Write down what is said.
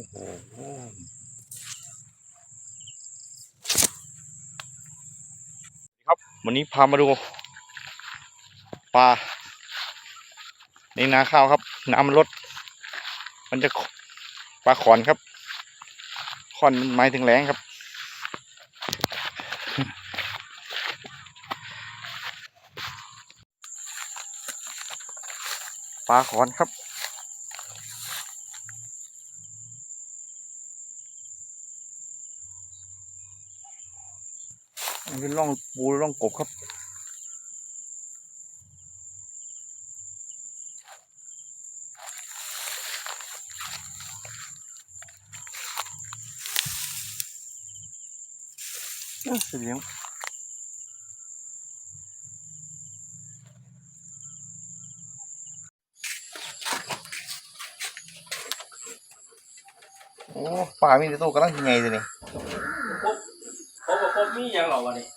ครับ วันนี้พามาดูปลาในนาข้าวครับ น้ำมันลด มันจะปลาขอนครับ ขอนมันหมายถึงแรงครับ ปลาขอนครับ อันนี้ล่องปูล่องกบครับอะเสียงโอ้ป่ามีแต่ตัวกำลังยังไงเลยนี่ บพบกับพบมีอย่างหรอวะเนี่ย